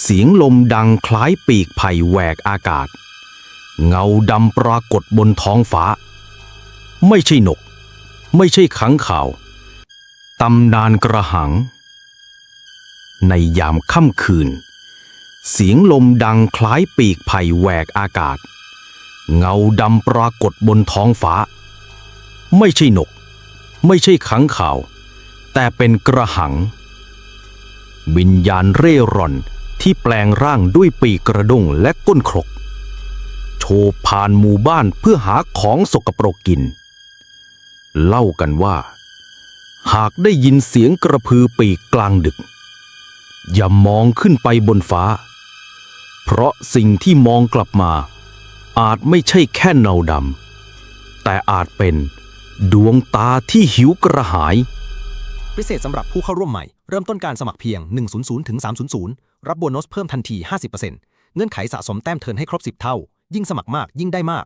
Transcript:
เสียงลมดังคล้ายปีกไผ่แหวกอากาศ เงาดำปรากฏบนท้องฟ้า ไม่ใช่นก ไม่ใช่ขังข่าวตำนานกระหัง ในยามค่ำคืน เสียงลมดังคล้ายปีกไผ่แหวกอากาศ เงาดำปรากฏบนท้องฟ้า ไม่ใช่นก ไม่ใช่ขังข่าว แต่เป็นกระหัง วิญญาณเร่ร่อน ที่แปลงร่างด้วยปีกกระด้งและก้นครก โชว์ผ่านหมู่บ้านเพื่อหาของสกปรกกิน เล่ากันว่า หากได้ยินเสียงกระพือปีกกลางดึก อย่ามองขึ้นไปบนฟ้า เพราะสิ่งที่มองกลับมา อาจไม่ใช่แค่เงาดำแต่อาจเป็นดวงตาที่หิวกระหาย พิเศษสำหรับผู้เข้าร่วมใหม่ เริ่มต้นการสมัครเพียง 100ถึง300 รับโบนัสเพิ่มทันที 50%เงื่อนไขสะสมแต้มเทิร์นให้ครบ 10 เท่า ยิ่งสมัครมากยิ่งได้มาก